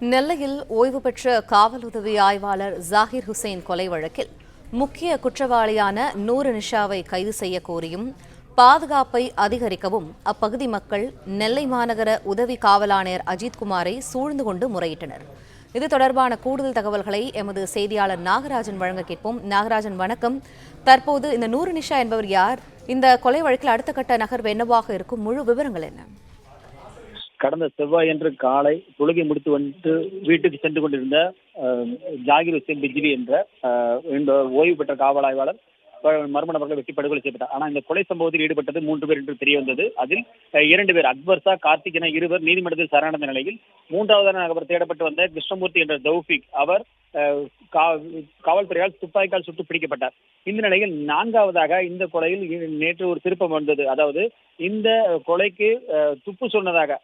நெல்லையில் ஓய்வு பெற்ற காவல் உதவி ஆய்வாளர் ஜாகிர் ஹுசைன் கொலை வழக்கில் முக்கிய குற்றவாளியான நூறு நிஷாவை கைது செய்ய கோரியும் பாதுகாப்பை அதிகரிக்கவும் அப்பகுதி மக்கள் நெல்லை மாநகர உதவி காவலாணையர் அஜித்குமாரை சூழ்ந்து கொண்டு முறையிட்டனர். இது தொடர்பான கூடுதல் தகவல்களை எமது செய்தியாளர் நாகராஜன் வழங்க கேட்போம். நாகராஜன் வணக்கம். தற்போது இந்த நூறு நிஷா என்பவர் யார்? இந்த கொலை வழக்கில் அடுத்த கட்ட நகர்வு என்னவாக இருக்கும்? முழு விவரங்கள் என்ன? கடந்த செவ்வாயன்று காலை தொழுகை முடித்து வந்து வீட்டுக்கு சென்று கொண்டிருந்த ஜாகிர் ஹுசேன் பிஜ்லி என்ற ஓய்வு பெற்ற காவல் ஆய்வாளர் மர்ம நபர்கள் வெட்டி படுகொலை செய்யப்பட்டார். ஆனா இந்த கொலை சம்பவத்தில் ஈடுபட்டது மூன்று பேர் என்று தெரிய வந்தது. அதில் இரண்டு பேர் அக்பர் சா கார்த்திக் என இருவர் நீதிமன்றத்தில் சரணடைந்த நிலையில் மூன்றாவதான நபர் தேடப்பட்டு வந்த கிருஷ்ணமூர்த்தி என்ற தௌஃபிக் அவர் அஹ், கா- காவல்துறையால் துப்பாக்கியால் சுட்டு பிடிக்கப்பட்டார். இந்த நிலையில் நான்காவதாக இந்த கொலையில் நேற்று ஒரு திருப்பம் வந்தது. அதாவது இந்த கொலைக்கு அஹ், துப்பு சொன்னதாக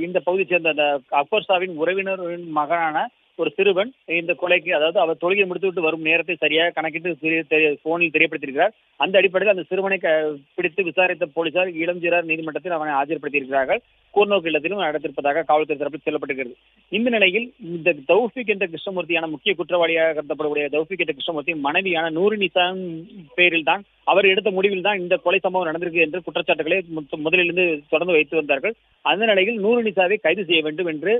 இந்த பகுதியை சேர்ந்த அந்த அக்பர்சாவின் உறவினரின் மகனான ஒரு சிறுவன் இந்த கொலைக்கு அதாவது அவர் தொழுகை முடித்துவிட்டு வரும் நேரத்தை சரியாக கணக்கிட்டு போனில் தெரியப்படுத்தியிருக்கிறார். அந்த அடிப்படையில் அந்த சிறுவனை பிடித்து விசாரித்த போலீசார் இளஞ்சிறார் நீதிமன்றத்தில் அவனை ஆஜர்படுத்தியிருக்கிறார்கள். கூர்நோக்கு இல்லத்திலும் நடத்திருப்பதாக காவல்துறை தரப்பில் சொல்லப்பட்டிருக்கிறது. இந்த நிலையில் இந்த தௌஃபிக் என்ற கிருஷ்ணமூர்த்தியான முக்கிய குற்றவாளியாக கருதப்படக்கூடிய தௌஃபிக் என்ற கிருஷ்ணமூர்த்தி மனைவியான நூறுநிசான் பேரில் தான் அவர் எடுத்த முடிவில் தான் இந்த கொலை சம்பவம் நடந்திருக்கு என்று குற்றச்சாட்டுகளை முதலிலிருந்து தொடர்ந்து வைத்து வந்தார்கள். அந்த நிலையில் நூறு நிசாவை கைது செய்ய வேண்டும் என்று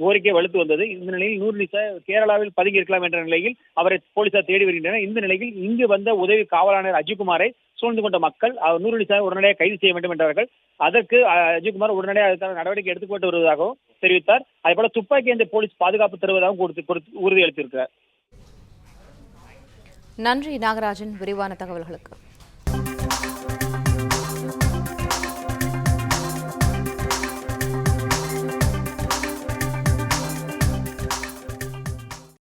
கோரிக்கை வலுத்து வந்தது. இந்த நிலையில் நூறு நிசா கேரளாவில் பதுங்கி இருக்கலாம் என்ற நிலையில் அவரை போலீசார் தேடி வருகின்றனர். இந்த நிலையில் இங்கு வந்த உதவி காவலாளர் அஜிக்குமாரை சூழ்ந்து கொண்ட மக்கள் அவர் நூறு நிசாவை உடனடியாக கைது செய்ய வேண்டும் என்றார்கள். அதற்கு அஜிக்குமார் உடனடியாக அதுக்கான நடவடிக்கை எடுத்துக்கொண்டு வருவதாகவும் தெரிவித்தார். அதேபோல துப்பாக்கி அந்த போலீஸ் பாதுகாப்பு தருவதாகவும் கொடுத்து கொடுத்து உறுதியளித்திருக்கிறார். நன்றி நாகராஜன். விரிவான தகவல்களுக்கு.